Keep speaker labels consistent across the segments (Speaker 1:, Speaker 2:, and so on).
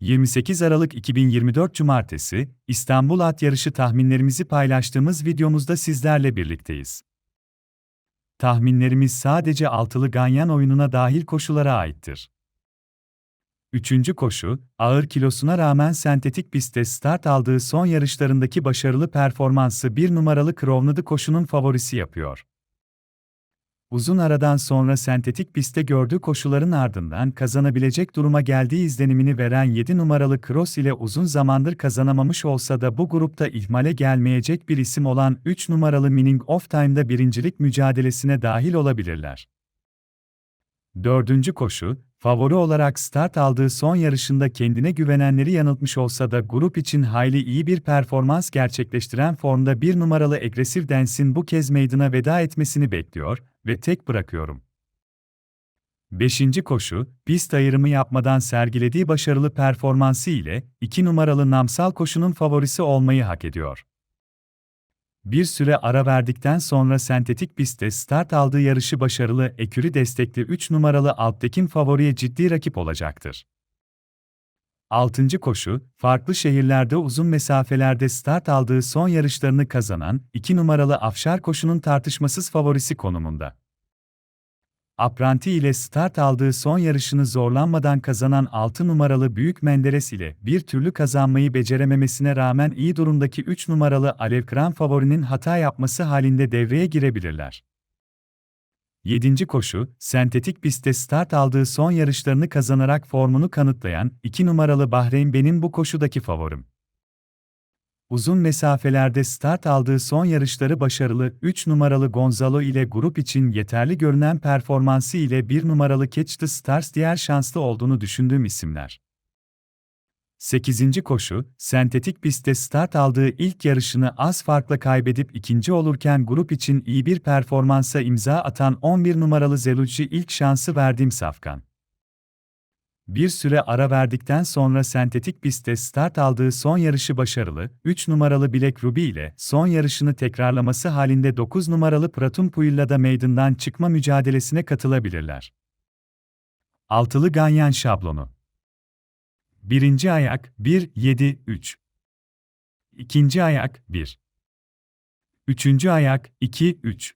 Speaker 1: 28 Aralık 2024 Cumartesi, İstanbul At Yarışı tahminlerimizi paylaştığımız videomuzda sizlerle birlikteyiz. Tahminlerimiz sadece altılı ganyan oyununa dahil koşulara aittir. Üçüncü koşu, ağır kilosuna rağmen sentetik pistte start aldığı son yarışlarındaki başarılı performansı bir numaralı Crowned koşunun favorisi yapıyor. Uzun aradan sonra sentetik pistte gördüğü koşuların ardından kazanabilecek duruma geldiği izlenimini veren 7 numaralı Cross ile uzun zamandır kazanamamış olsa da bu grupta ihmale gelmeyecek bir isim olan 3 numaralı Meaning of Time'da birincilik mücadelesine dahil olabilirler. Dördüncü koşu, favori olarak start aldığı son yarışında kendine güvenenleri yanıltmış olsa da grup için hayli iyi bir performans gerçekleştiren formda bir numaralı Aggressive Dance'in bu kez meydana veda etmesini bekliyor ve tek bırakıyorum. Beşinci koşu, pist ayrımı yapmadan sergilediği başarılı performansı ile 2 numaralı Namsal koşunun favorisi olmayı hak ediyor. Bir süre ara verdikten sonra sentetik pistte start aldığı yarışı başarılı ekürü destekli 3 numaralı Alptekin favoriye ciddi rakip olacaktır. 6. koşu, farklı şehirlerde uzun mesafelerde start aldığı son yarışlarını kazanan 2 numaralı Afşar koşunun tartışmasız favorisi konumunda. Apranti ile start aldığı son yarışını zorlanmadan kazanan 6 numaralı Büyük Menderes ile bir türlü kazanmayı becerememesine rağmen iyi durumdaki 3 numaralı Alev Kran favorinin hata yapması halinde devreye girebilirler. 7. koşu, sentetik pistte start aldığı son yarışlarını kazanarak formunu kanıtlayan 2 numaralı Bahreyn benim bu koşudaki favorim. Uzun mesafelerde start aldığı son yarışları başarılı 3 numaralı Gonzalo ile grup için yeterli görünen performansı ile 1 numaralı Catch the Stars diğer şanslı olduğunu düşündüğüm isimler. 8. koşu, sentetik pistte start aldığı ilk yarışını az farkla kaybedip ikinci olurken grup için iyi bir performansa imza atan 11 numaralı Zelucci ilk şansı verdiğim safkan. Bir süre ara verdikten sonra sentetik pistte start aldığı son yarışı başarılı, 3 numaralı Bilek Ruby ile son yarışını tekrarlaması halinde 9 numaralı Pratum Puilla'da meydandan çıkma mücadelesine katılabilirler. Altılı Ganyan şablonu Birinci ayak 1-7-3 İkinci ayak 1 Üçüncü ayak 2-3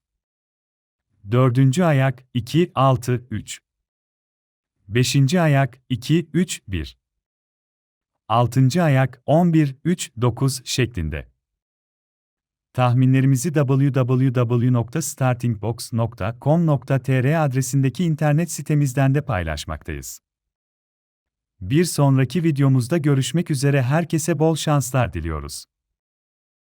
Speaker 1: Dördüncü ayak 2-6-3 Beşinci ayak 2-3-1 Altıncı ayak 11-3-9 şeklinde. Tahminlerimizi www.startingbox.com.tr adresindeki internet sitemizden de paylaşmaktayız. Bir sonraki videomuzda görüşmek üzere herkese bol şanslar diliyoruz.